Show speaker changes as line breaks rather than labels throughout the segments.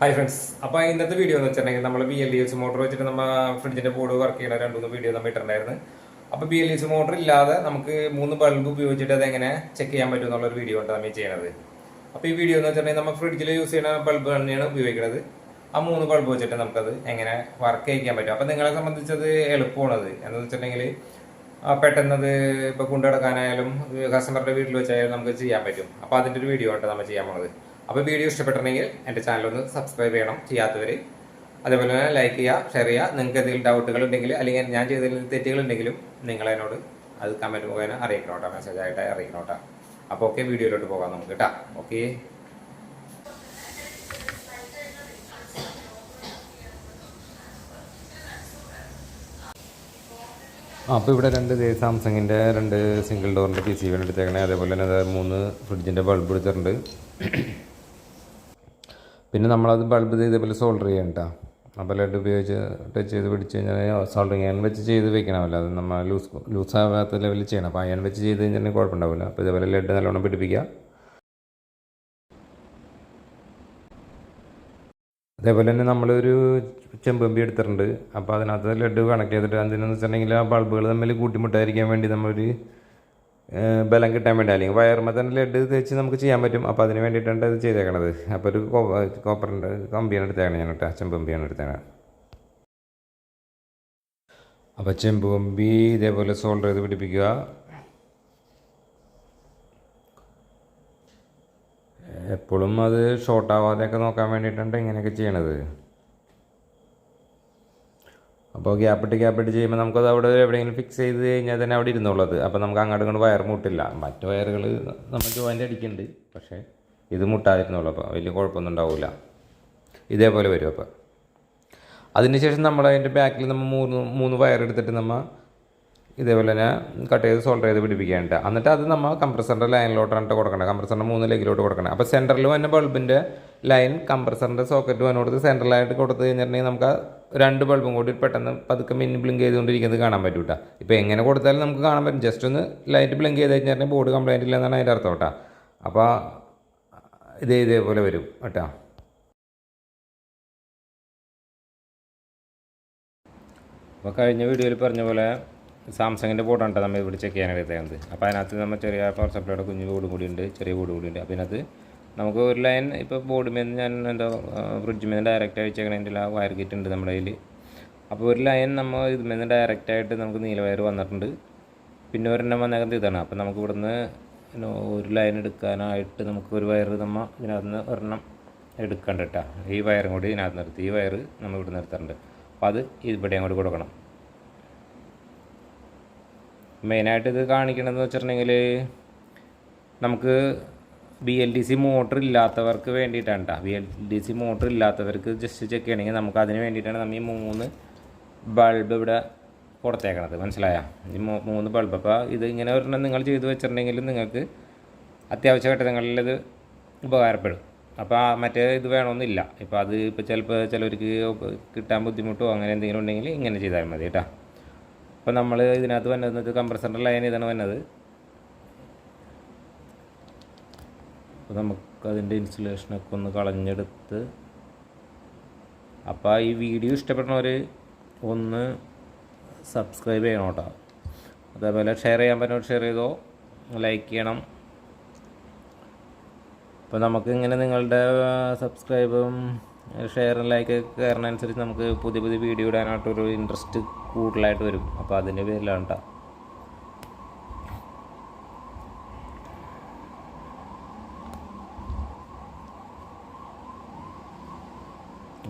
Hi friends അപ്പോൾ ഇന്നത്തെ video എന്ന് വെച്ചിട്ടുണ്ടെങ്കിൽ നമ്മൾ B L D S motor വെച്ചിട്ട് നമ്മൾ ഫ്രിഡ്ജിന്റെ ബോർഡ് വർക്ക് ചെയ്യുന്ന രണ്ട് മൂന്ന് വീഡിയോ നമ്മൾ ഇട്ടിട്ടുണ്ടായിരുന്നു. അപ്പോൾ B L D S motor ഇല്ലാതെ നമുക്ക് മൂന്ന് ബൾബ് ഉപയോഗിച്ചിട്ട് അത് എങ്ങനെ ചെക്ക് ചെയ്യാൻ പറ്റും എന്നുള്ളൊരു വീഡിയോ ഉണ്ട് നമ്മൾ ചെയ്യണത്. അപ്പോൾ ഈ വീഡിയോ എന്ന് വെച്ചിട്ടുണ്ടെങ്കിൽ നമ്മൾ ഫ്രിഡ്ജിൽ യൂസ് ചെയ്യുന്ന ബൾബ് തന്നെയാണ് ഉപയോഗിക്കുന്നത് ആ മൂന്ന് ബൾബ് വെച്ചിട്ട് നമുക്കത് എങ്ങനെ വർക്ക് ചെയ്യിക്കാൻ പറ്റും. അപ്പോൾ നിങ്ങളെ സംബന്ധിച്ചത് എളുപ്പമാണത്. എന്ന് വെച്ചിട്ടുണ്ടെങ്കിൽ പെട്ടെന്നത് ഇപ്പൊ കൊണ്ടുനടക്കാനായാലും കസ്റ്റമറുടെ വീട്ടിൽ വെച്ചായാലും നമുക്ക് ചെയ്യാൻ പറ്റും. അപ്പോൾ അതിന്റെ ഒരു വീഡിയോ ആയിട്ട് നമ്മൾ ചെയ്യാൻ പോണത്. അപ്പൊ വീഡിയോ ഇഷ്ടപ്പെട്ടിട്ടുണ്ടെങ്കിൽ എന്റെ ചാനൽ ഒന്ന് സബ്സ്ക്രൈബ് ചെയ്യണം. ചെയ്യാത്തവർ അതേപോലെ തന്നെ ലൈക്ക് ചെയ്യുക ഷെയർ ചെയ്യുക. നിങ്ങൾക്ക് എന്തെങ്കിലും ഡൗട്ടുകൾ ഉണ്ടെങ്കിൽ അല്ലെങ്കിൽ ഞാൻ ചെയ്തതിൽ തെറ്റുകളുണ്ടെങ്കിലും നിങ്ങൾ എന്നോട് അത് കമന്റ് മുഖേന കേട്ടോ. മെസ്സേജ് ആയിട്ട് കേട്ടോ. അപ്പോൾ ഓക്കെ വീഡിയോയിലോട്ട് പോകാം നമുക്ക് കേട്ടോ. ഓക്കെ അപ്പോൾ ഇവിടെ രണ്ട് സാംസങ്ങിന്റെ രണ്ട് സിംഗിൾ ഡോറിന്റെ പി സി വേണ്ടി എടുത്തേക്കണേ. അതേപോലെ തന്നെ മൂന്ന് ഫ്രിഡ്ജിന്റെ ബൾബ് എടുത്തിട്ടുണ്ട്. പിന്നെ നമ്മളത് ബൾബ് ഇത് ഇതേപോലെ സോൾഡർ ചെയ്യണം കേട്ടോ അപ്പോൾ ലഡ് ഉപയോഗിച്ച് ടച്ച് ചെയ്ത് പിടിച്ച് കഴിഞ്ഞാൽ സോൾഡറിങ് അയൺ വെച്ച് ചെയ്ത് വെക്കണമല്ലോ. അത് നമ്മൾ ലൂസ് ലൂസ് ആവാത്ത ലെവലിൽ ചെയ്യണം. അപ്പോൾ അയൺ വെച്ച് ചെയ്ത് കഴിഞ്ഞാൽ കുഴപ്പമുണ്ടാവില്ല അപ്പോൾ ഇതേപോലെ ലെഡ് നല്ലോണം പിടിപ്പിക്കുക അതേപോലെ തന്നെ നമ്മളൊരു ചെമ്പമ്പി എടുത്തിട്ടുണ്ട്. അപ്പോൾ അതിനകത്ത് ലഡ് കണക്ട് ചെയ്തിട്ട് അതിനെന്ന് വെച്ചിട്ടുണ്ടെങ്കിൽ ആ ബൾബുകൾ തമ്മിൽ കൂട്ടിമുട്ടായിരിക്കാൻ വേണ്ടി നമ്മളൊരു ബലം കിട്ടാൻ വേണ്ടി അല്ലെങ്കിൽ വയറുമ്പോൾ തന്നെ ലെഡ് തേച്ച് നമുക്ക് ചെയ്യാൻ പറ്റും. അപ്പോൾ അതിന് വേണ്ടിയിട്ടാണ് ഇത് ചെയ്തേക്കണത്. അപ്പോൾ ഒരു കോപ്പറിന്റെ കമ്പിയാണ് എടുത്തേക്കണത് ഞാൻ കേട്ടോ ചെമ്പമ്പിയാണ് എടുത്തേക്കണത്. അപ്പോൾ ചെമ്പ് കമ്പി ഇതേപോലെ സോൾഡർ ചെയ്ത് പിടിപ്പിക്കുക. എപ്പോഴും അത് ഷോർട്ടാവാതെയൊക്കെ നോക്കാൻ വേണ്ടിയിട്ടുണ്ട് ഇങ്ങനെയൊക്കെ ചെയ്യണത്. അപ്പോൾ ഗ്യാപ്പിട്ട് ഗ്യാപ്പിട്ട് ചെയ്യുമ്പോൾ നമുക്കത് അവിടെ എവിടെയെങ്കിലും ഫിക്സ് ചെയ്ത് കഴിഞ്ഞാൽ തന്നെ അവിടെ ഇരുന്നുള്ളത്. അപ്പോൾ നമുക്ക് അങ്ങോട്ട് ഇങ്ങോട്ട് വയർ മുട്ടില്ല. മറ്റു വയറുകൾ നമ്മൾ ജോയിന്റ് അടിക്കുന്നുണ്ട്. പക്ഷേ ഇത് മുട്ടാതിരുന്നുള്ളൂ. അപ്പോൾ വലിയ കുഴപ്പമൊന്നും ഉണ്ടാവില്ല. ഇതേപോലെ വരും അപ്പോൾ. അതിനുശേഷം നമ്മൾ അതിന്റെ ബാക്കിൽ നമ്മൾ മൂന്ന് മൂന്ന് വയർ എടുത്തിട്ട് നമ്മൾ ഇതേപോലെ തന്നെ കട്ട് ചെയ്ത് സോൾഡർ ചെയ്ത് പിടിപ്പിക്കാനുണ്ട്. എന്നിട്ട് അത് നമ്മൾ കംപ്രസറിന്റെ ലൈനിലോട്ടാണ് കൊടുക്കണം. കംപ്രസറിന്റെ മൂന്ന് ലെഗിലോട്ട് കൊടുക്കണം. അപ്പോൾ സെന്ററിൽ വന്ന ബൾബിന്റെ ലൈൻ കംപ്രസറിന്റെ സോക്കറ്റ് വന്നോടത്ത് സെൻട്രലായിട്ട് കൊടുത്ത് കഴിഞ്ഞിട്ടുണ്ടെങ്കിൽ നമുക്ക് രണ്ട് ബൾബും കൂടി പെട്ടെന്ന് പതുക്കെ മിന്നി ബ്ലിങ്ക് ചെയ്തുകൊണ്ടിരിക്കുന്നത് കാണാൻ പറ്റും കേട്ടോ ഇപ്പോൾ എങ്ങനെ കൊടുത്താലും നമുക്ക് കാണാൻ പറ്റും. ജസ്റ്റ് ഒന്ന് ലൈറ്റ് ബ്ലിങ്ക് ചെയ്ത് കഴിഞ്ഞാൽ ബോർഡ് കംപ്ലൈന്റ് ഇല്ലെന്നാണ് അതിന്റെ അർത്ഥം കേട്ടോ. അപ്പോൾ ഇതേ ഇതേപോലെ വരും കേട്ടോ. അപ്പോൾ കഴിഞ്ഞ വീഡിയോയിൽ പറഞ്ഞ പോലെ സാംസങ്ങിന്റെ ബോർഡാണ് കേട്ടോ നമ്മൾ ഇവിടെ ചെക്ക് ചെയ്യാനായിട്ട് എടുത്തേക്കുന്നത് അപ്പോൾ അതിനകത്ത് നമ്മൾ ചെറിയ പവർ സപ്ലൈയുടെ കുഞ്ഞു കൂടി ഉണ്ട് ചെറിയ ബോർഡ് കൂടി ഉണ്ട്. അപ്പോൾ ഇതിനകത്ത് നമുക്ക് ഒരു ലൈൻ ഇപ്പോൾ ബോർഡ് മേന്ന് ഞാൻ എന്തോ ഫ്രിഡ്ജ് മേന്ന് ഡയറക്റ്റ് അയച്ചേക്കണതിന്റെ ആ വയർ കിറ്റ് ഉണ്ട് നമ്മുടെ കയ്യിൽ അപ്പോൾ ഒരു ലൈൻ നമ്മൾ ഡയറക്റ്റ് ആയിട്ട് നമുക്ക് നീല വയർ വന്നിട്ടുണ്ട്. പിന്നെ ഒരെണ്ണം വന്നേക്കുന്നത് ഇതാണ്. അപ്പോൾ നമുക്ക് ഇവിടുന്ന് ഒരു ലൈൻ എടുക്കാനായിട്ട് നമുക്ക് ഒരു വയർ നമ്മൾ ഇതിനകത്ത് നിന്ന് ഒരെണ്ണം എടുക്കണ്ട കേട്ടോ ഈ വയറും കൂടി ഇതിനകത്ത് നിർത്തി. ഈ വയർ നമ്മൾ ഇവിടെ നിർത്തുന്നുണ്ട് അപ്പോൾ അത് ഇവിടെ അങ്ങോട്ട് കൊടുക്കണം. മെയിനായിട്ട് ഇത് കാണിക്കണമെന്ന് വെച്ചിട്ടുണ്ടെങ്കിൽ നമുക്ക് B L D C motor ഇല്ലാത്തവർക്ക് വേണ്ടിയിട്ടാണ് കേട്ടോ B L D C motor ഇല്ലാത്തവർക്ക് ജസ്റ്റ് ചെക്ക് ചെയ്യണമെങ്കിൽ നമുക്ക് അതിന് വേണ്ടിയിട്ടാണ് നമ്മൾ ഈ മൂന്ന് ബൾബ് ഇവിടെ പുറത്തേക്കണത്. മനസ്സിലായോ? ഈ മൂന്ന് ബൾബ് അപ്പോൾ ഇത് ഇങ്ങനെ ഒരെണ്ണം നിങ്ങൾ ചെയ്തു വെച്ചിട്ടുണ്ടെങ്കിൽ നിങ്ങൾക്ക് അത്യാവശ്യ ഘട്ടങ്ങളിൽ ഇത് ഉപകാരപ്പെടും. അപ്പോൾ മറ്റേ ഇത് വേണമെന്നില്ല. ഇപ്പോൾ അത് ഇപ്പോൾ ചിലപ്പോൾ ചിലവർക്ക് കിട്ടാൻ ബുദ്ധിമുട്ടോ അങ്ങനെ എന്തെങ്കിലും ഉണ്ടെങ്കിൽ ഇങ്ങനെ ചെയ്താൽ മതി കേട്ടോ അപ്പോൾ നമ്മൾ ഇതിനകത്ത് വന്നത് കംപ്രസറിന്റെ ലൈൻ ഇതാണ് വന്നത്. അപ്പോൾ നമുക്ക് അതിന്റെ ഇൻസുലേഷനൊക്കെ ഒന്ന് കളഞ്ഞെടുത്ത് അപ്പോൾ ഈ വീഡിയോ ഇഷ്ടപ്പെടുന്നവർ ഒന്ന് സബ്സ്ക്രൈബ് ചെയ്യണം കേട്ടോ. അതേപോലെ ഷെയർ ചെയ്യാൻ പറ്റുന്നവർ ഷെയർ ചെയ്തോ ലൈക്ക് ചെയ്യണം. അപ്പോൾ നമുക്ക് ഇങ്ങനെ നിങ്ങളുടെ സബ്സ്ക്രൈബും ഷെയറും ലൈക്ക് കയറുന്നതനുസരിച്ച് നമുക്ക് പുതിയ പുതിയ വീഡിയോ ഇടാനായിട്ടൊരു ഇൻട്രസ്റ്റ് കൂടുതലായിട്ട് വരും. അപ്പോൾ അതിന്റെ പേരിലാണ് കേട്ടോ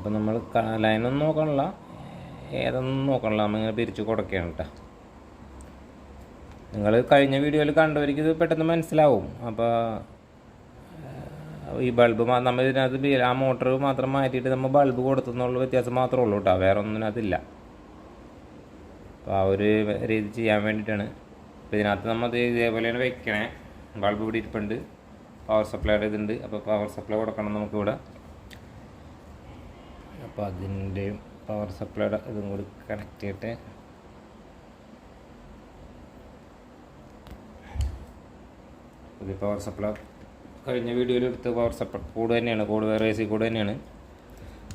അപ്പം നമ്മൾ ലൈനൊന്നും നോക്കണില്ല ഏതൊന്നും നോക്കണില്ല നമ്മളിങ്ങനെ പിരിച്ച് കൊടുക്കുകയാണ് കേട്ടോ. നിങ്ങൾ കഴിഞ്ഞ വീഡിയോയിൽ കണ്ടവർക്ക് ഇത് പെട്ടെന്ന് മനസ്സിലാവും. അപ്പോൾ ഈ ബൾബ് നമ്മൾ ഇതിനകത്ത് ആ മോട്ടർ മാത്രം മാറ്റിയിട്ട് നമ്മൾ ബൾബ് കൊടുത്തെന്നുള്ള വ്യത്യാസം മാത്രമേ ഉള്ളൂ കേട്ടോ. വേറെ ഒന്നും അതില്ല. അപ്പോൾ ആ ഒരു രീതി ചെയ്യാൻ വേണ്ടിയിട്ടാണ്. അപ്പോൾ ഇതിനകത്ത് നമ്മൾ ഇതേപോലെ ഇതേപോലെയാണ് വെക്കണേ. ബൾബ് ഇവിടെ ഇരിപ്പുണ്ട്. പവർ സപ്ലൈയുടെ ഇതുണ്ട്. അപ്പോൾ പവർ സപ്ലൈ കൊടുക്കണം നമുക്കിവിടെ അപ്പോൾ അതിന്റെയും പവർ സപ്ലൈയുടെ ഇതും കൂടി കണക്ട് ചെയ്തിട്ട് പുതിയ പവർ സപ്ലൈ കഴിഞ്ഞ വീഡിയോയിൽ എടുത്ത പവർ സപ്ലൈ കൂടെ തന്നെയാണ് കോഡ് വേറെ എ സി കോഡ് തന്നെയാണ്.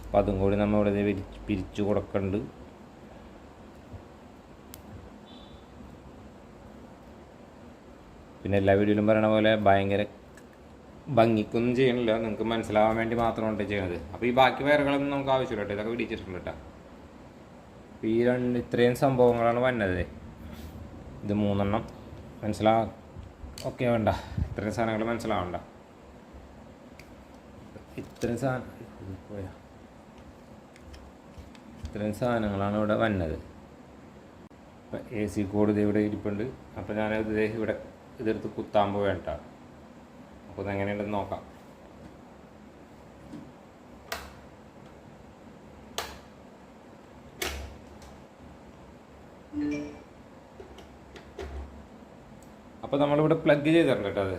അപ്പോൾ അതും കൂടി നമ്മൾ ഇവിടെ പിരിച്ചു കൊടുക്കുന്നുണ്ട് പിന്നെ എല്ലാ വീഡിയോയിലും പറയണ പോലെ ഭയങ്കര ഭംഗിക്കൊന്നും ചെയ്യണില്ല. നിങ്ങൾക്ക് മനസ്സിലാവാൻ വേണ്ടി മാത്രമാണ് ചെയ്യണത്. അപ്പോൾ ഈ ബാക്കി വയറുകളൊന്നും നമുക്ക് ആവശ്യമില്ല കേട്ടോ ഇതൊക്കെ വിടിച്ചിട്ടുണ്ട് കേട്ടോ ഈ രണ്ട് ഇത്രയും സംഭവങ്ങളാണ് വന്നത്. ഇത് മൂന്നെണ്ണം. മനസ്സിലാ? ഓക്കെ വേണ്ട. ഇത്രയും സാധനങ്ങൾ മനസ്സിലാവണ്ട. ഇത്രയും സാധനം ഇത്രയും സാധനങ്ങളാണ് ഇവിടെ വന്നത്. എ സി കോഡ് ഇത് ഇവിടെ ഇരിപ്പുണ്ട്. അപ്പോൾ ഞാനത് ഇവിടെ ഇതെടുത്ത് കുത്താൻ പോവേണ്ട അപ്പോൾ ഇതെങ്ങനെയുണ്ടെന്ന് നോക്കാം. അപ്പോൾ നമ്മളിവിടെ പ്ലഗ് ചെയ്തിട്ടുണ്ട് കേട്ടോ അത്.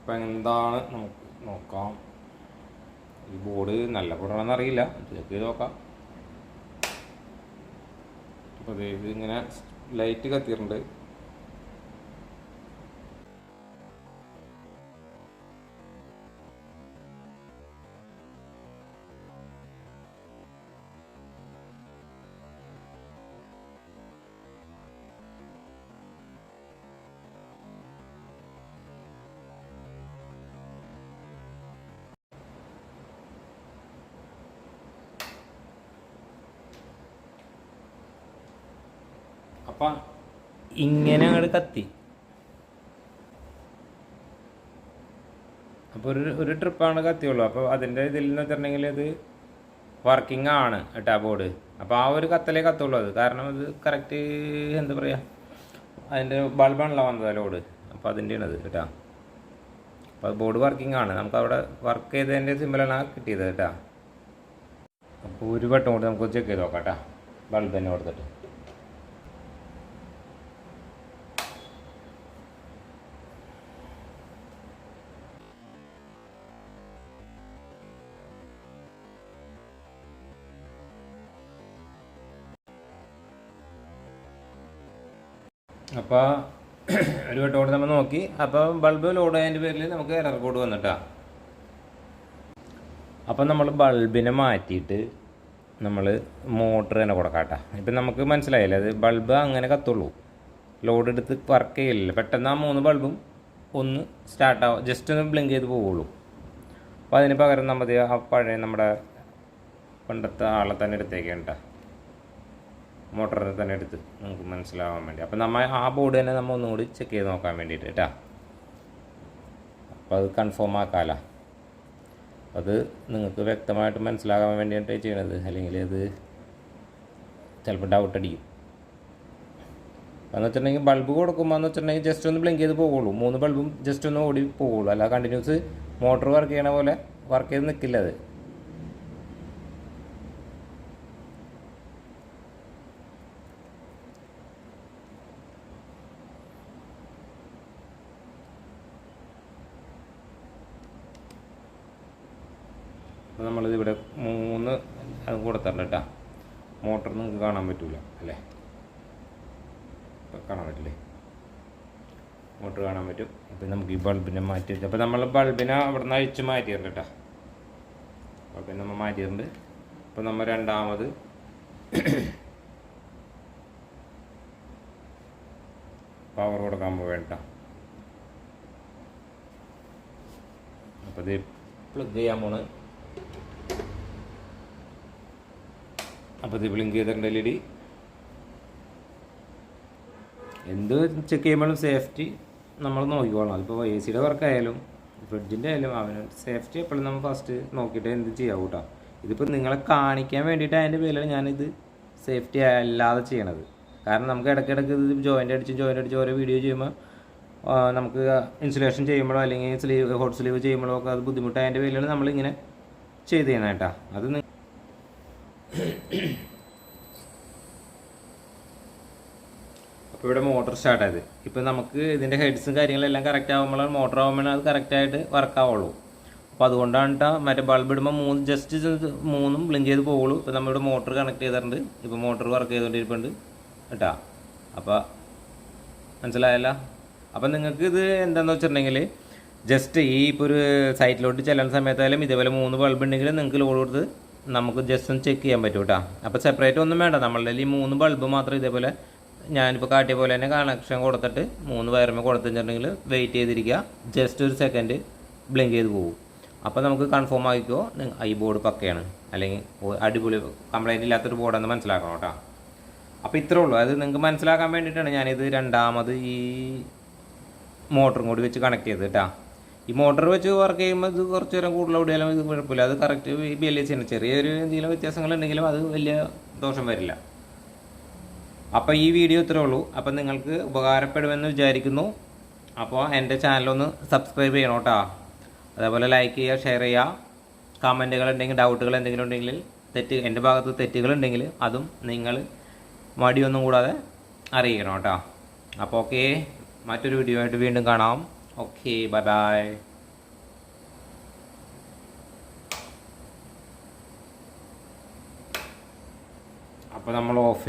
അപ്പോൾ എന്താണ് നമുക്ക് നോക്കാം. ഈ ബോർഡ് നല്ല ബോർഡാണെന്ന് അറിയില്ല. ചെക്ക് ചെയ്ത് നോക്കാം. അപ്പോൾ ഇത് ഇങ്ങനെ ലൈറ്റ് കത്തിയിട്ടുണ്ട്. അപ്പം ഇങ്ങനെ അങ്ങോട്ട് കത്തി. അപ്പോൾ ഒരു ഒരു ട്രിപ്പാണ് കത്തിയുള്ളൂ. അപ്പോൾ അതിന്റെ ഇതിൽ നിന്ന് വെച്ചിട്ടുണ്ടെങ്കിൽ അത് വർക്കിംഗ് ആണ് കേട്ടോ ബോർഡ് അപ്പോൾ ആ ഒരു കത്തലേ കത്തുള്ളൂ അത്. കാരണം അത് കറക്റ്റ് എന്താ പറയുക അതിന്റെ ബൾബാണല്ലോ വന്നത് ലോഡ് അപ്പോൾ അതിന്റെയാണ് അത് കേട്ടോ. അപ്പോൾ ബോർഡ് വർക്കിംഗ് ആണ്. നമുക്ക് അവിടെ വർക്ക് ചെയ്തതിന്റെ സിമ്പിളാണ് കിട്ടിയത് കേട്ടോ. അപ്പോൾ ഒരു വട്ടം കൂടി നമുക്ക് ചെക്ക് ചെയ്ത് നോക്കാം കേട്ടോ. ബൾബ് തന്നെ കൊടുത്തിട്ട്. അപ്പോൾ ഒരു വട്ടം കൂടെ നമ്മൾ നോക്കി. അപ്പോൾ ബൾബ് ലോഡ് ആയതിന്റെ പേരിൽ നമുക്ക് എറർ കോഡ് വന്നിട്ടാ. അപ്പം നമ്മൾ ബൾബിനെ മാറ്റിയിട്ട് നമ്മൾ മോട്ടർ തന്നെ കൊടുക്കാട്ടാ. ഇപ്പം നമുക്ക് മനസ്സിലായില്ലേ? അത് ബൾബ് അങ്ങനെ കത്തുള്ളൂ. ലോഡ് എടുത്ത് വർക്ക് ചെയ്യില്ല പെട്ടെന്ന് ആ മൂന്ന് ബൾബും ഒന്ന് സ്റ്റാർട്ടാവും ജസ്റ്റ് ഒന്ന് ബ്ലിങ്ക് ചെയ്ത് പോവുള്ളൂ. അപ്പോൾ അതിന് പകരം നമ്മൾ ആ പഴയ നമ്മുടെ പണ്ടത്തെ ആളെ തന്നെ എടുത്തേക്കേണ്ട മോട്ടറിനെ തന്നെ എടുത്ത് നമുക്ക് മനസ്സിലാവാൻ വേണ്ടി. അപ്പം നമ്മൾ ആ ബോർഡ് തന്നെ നമ്മൾ ഒന്നുകൂടി ചെക്ക് ചെയ്ത് നോക്കാൻ വേണ്ടിയിട്ട് കേട്ടോ അപ്പോൾ അത് കൺഫേം ആക്കാമല്ല അത് നിങ്ങൾക്ക് വ്യക്തമായിട്ട് മനസ്സിലാകാൻ വേണ്ടിയിട്ടാണ് ചെയ്യണത്. അല്ലെങ്കിൽ അത് ചിലപ്പോൾ ഡൗട്ട് അടിക്കും. എന്ന് വെച്ചിട്ടുണ്ടെങ്കിൽ ബൾബ് കൊടുക്കുമ്പോൾ എന്ന് വെച്ചിട്ടുണ്ടെങ്കിൽ ജസ്റ്റ് ഒന്ന് ബ്ലിങ്ക് ചെയ്ത് പോകുള്ളൂ മൂന്ന് ബൾബും ജസ്റ്റ് ഒന്ന് ഓടി പോകുള്ളൂ അല്ല കണ്ടിന്യൂസ് മോട്ടർ വർക്ക് ചെയ്യണ പോലെ വർക്ക് ചെയ്ത് നിൽക്കില്ല അത്. നമ്മളിത് ഇവിടെ മൂന്ന് അത് കൊടുത്തിട്ടുണ്ട് കേട്ടോ. മോട്ടർ നിങ്ങൾക്ക് കാണാൻ പറ്റില്ല അല്ലേ? കാണാൻ പറ്റില്ലേ? മോട്ടർ കാണാൻ പറ്റും. അപ്പം നമുക്ക് ഈ ബൾബിനെ മാറ്റി അപ്പോൾ നമ്മൾ ബൾബിനെ അവിടെ നിന്ന് അഴിച്ച് മാറ്റിയിട്ടുണ്ട് കേട്ടോ. ബൾബിനെ നമ്മൾ മാറ്റിയിട്ടുണ്ട്. അപ്പോൾ നമ്മൾ രണ്ടാമത് പവർ കൊടുക്കാൻ പോവേണ്ട അപ്പോൾ ഇത് പ്ലഗ് ചെയ്യാൻ പോണ്. അപ്പോൾ ഇത് ബ്ലിങ്ക് ചെയ്തിട്ടുണ്ട് എൽ ഇ ഡി എന്ത് ചെക്ക് ചെയ്യുമ്പോഴും സേഫ്റ്റി നമ്മൾ നോക്കിക്കോളണം അതിപ്പോൾ എ സിയുടെ വർക്ക് ആയാലും ഫ്രിഡ്ജിന്റെ ആയാലും അവന് സേഫ്റ്റി എപ്പോഴും നമ്മൾ ഫസ്റ്റ് നോക്കിയിട്ട് എന്ത് ചെയ്യാവൂ കേട്ടോ ഇതിപ്പോൾ നിങ്ങളെ കാണിക്കാൻ വേണ്ടിയിട്ട് അതിന്റെ പേരിലാണ് ഞാനിത് സേഫ്റ്റി അല്ലാതെ ചെയ്യണത്. കാരണം നമുക്ക് ഇടയ്ക്കിടയ്ക്ക് ഇത് ജോയിന്റ് അടിച്ച് ജോയിന്റ് അടിച്ച് ഓരോ വീഡിയോ ചെയ്യുമ്പോൾ നമുക്ക് ഇൻസുലേഷൻ ചെയ്യുമ്പോഴോ അല്ലെങ്കിൽ സ്ലീവ് ഹോട്ട് സ്ലീവ് ചെയ്യുമ്പോഴോ ഒക്കെ അത് ബുദ്ധിമുട്ടായതിന്റെ പേരിലാണ് നമ്മളിങ്ങനെ ചെയ്ത് ചെയ്യുന്നത് കേട്ടോ അത് ഇവിടെ മോട്ടർ സ്റ്റാർട്ട് ആയത്. ഇപ്പോൾ നമുക്ക് ഇതിന്റെ ഹെഡ്സും കാര്യങ്ങളെല്ലാം കറക്റ്റ് ആകുമ്പോഴാണ് മോട്ടർ ആകുമ്പോഴാണ് അത് കറക്റ്റായിട്ട് വർക്കാവുള്ളൂ അപ്പോൾ അതുകൊണ്ടാണ് കേട്ടോ മറ്റേ ബൾബ് ഇടുമ്പോൾ മൂന്ന് ജസ്റ്റ് മൂന്നും ബ്ലിങ്ക് ചെയ്ത് പോകുള്ളൂ ഇപ്പോൾ നമ്മളിവിടെ മോട്ടർ കണക്ട് ചെയ്തിട്ടുണ്ട്. ഇപ്പോൾ മോട്ടർ വർക്ക് ചെയ്തുകൊണ്ടിരിപ്പുണ്ട് കേട്ടോ? അപ്പോൾ മനസ്സിലായല്ല? അപ്പം നിങ്ങൾക്ക് ഇത് എന്താണെന്ന് വെച്ചിട്ടുണ്ടെങ്കിൽ ജസ്റ്റ് ഈ ഇപ്പോൾ ഒരു സൈറ്റിലോട്ട് ചെല്ലുന്ന സമയത്തായാലും ഇതേപോലെ മൂന്ന് ബൾബ് ഉണ്ടെങ്കിൽ നിങ്ങൾക്ക് ലോഡ് കൊടുത്ത് നമുക്ക് ജസ്റ്റ് ഒന്ന് ചെക്ക് ചെയ്യാൻ പറ്റും കേട്ടോ അപ്പോൾ സെപ്പറേറ്റ് ഒന്നും വേണ്ട. നമ്മളുടെ ഈ മൂന്ന് ബൾബ് മാത്രം ഇതേപോലെ ഞാനിപ്പോൾ കാട്ടിയ പോലെ തന്നെ കണക്ഷൻ കൊടുത്തിട്ട് മൂന്ന് വയറുമ്പോൾ കൊടുത്തിട്ടുണ്ടെങ്കിൽ വെയിറ്റ് ചെയ്തിരിക്കുക. ജസ്റ്റ് ഒരു സെക്കൻഡ് ബ്ലിങ്ക് ചെയ്ത് പോകും അപ്പോൾ നമുക്ക് കൺഫേം ആക്കിക്കോ ഈ ബോർഡ് പക്കയാണ്. അല്ലെങ്കിൽ അടിപൊളി കംപ്ലൈന്റ് ഇല്ലാത്തൊരു ബോർഡെന്ന് മനസ്സിലാക്കണം കേട്ടോ. അപ്പോൾ ഇത്രേ ഉള്ളൂ. അത് നിങ്ങൾക്ക് മനസ്സിലാക്കാൻ വേണ്ടിയിട്ടാണ് ഞാനിത് രണ്ടാമത് ഈ മോട്ടറും കൂടി വെച്ച് കണക്ട് ചെയ്ത് കേട്ടോ. ഈ മോട്ടർ വെച്ച് വർക്ക് ചെയ്യുമ്പോൾ ഇത് കുറച്ച് നേരം കൂടുതൽ ഓടിയാലും ഇത് കുഴപ്പമില്ല. അത് കറക്റ്റ് ബി എൽ എസ് ആണ്. ചെറിയൊരു എന്തെങ്കിലും വ്യത്യാസങ്ങളുണ്ടെങ്കിലും അത് വലിയ ദോഷം വരില്ല. അപ്പോൾ ഈ വീഡിയോ ഇത്രേ ഉള്ളൂ. അപ്പോൾ നിങ്ങൾക്ക് ഉപകാരപ്പെടുമെന്ന് വിചാരിക്കുന്നു. അപ്പോൾ എന്റെ ചാനലൊന്ന് സബ്സ്ക്രൈബ് ചെയ്യണം കേട്ടോ. അതേപോലെ ലൈക്ക് ചെയ്യുക ഷെയർ ചെയ്യുക. കമന്റുകൾ ഉണ്ടെങ്കിൽ ഡൗട്ടുകൾ എന്തെങ്കിലും ഉണ്ടെങ്കിൽ തെറ്റ് എന്റെ ഭാഗത്ത് തെറ്റുകൾ ഉണ്ടെങ്കിൽ അതും നിങ്ങൾ മടിയൊന്നും കൂടാതെ അറിയിക്കണം കേട്ടോ. അപ്പോൾ ഓക്കെ മറ്റൊരു വീഡിയോ ആയിട്ട് വീണ്ടും കാണാം. ഓക്കെ ബൈ ബൈ അപ്പോൾ നമ്മൾ ഓഫ്